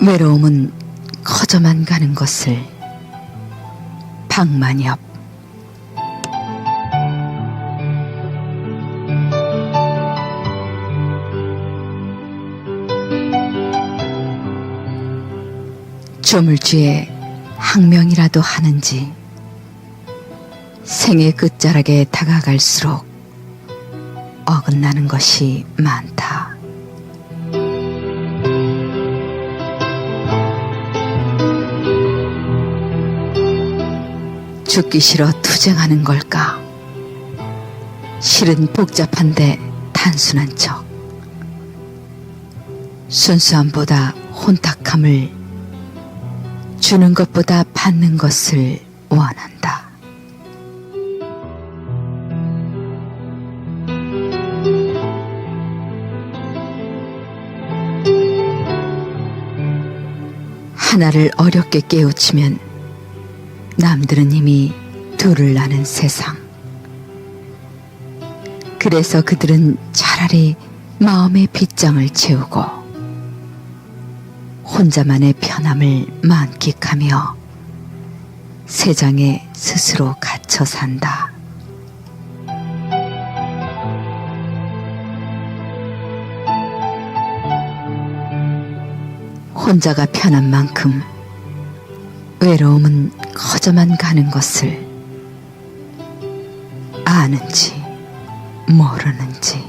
외로움은 커져만 가는 것을 박만엽 조물주의 항명이라도 하는지 생의 끝자락에 다가갈수록 어긋나는 것이 많다. 죽기 싫어 투쟁하는 걸까? 실은 복잡한데 단순한 척. 순수함보다 혼탁함을 주는 것보다 받는 것을 원한다. 하나를 어렵게 깨우치면 남들은 이미 둘을 낳는 세상. 그래서 그들은 차라리 마음의 빗장을 채우고 혼자만의 편함을 만끽하며 세상에 스스로 갇혀 산다. 혼자가 편한 만큼 외로움은 커져만 가는 것을 아는지 모르는지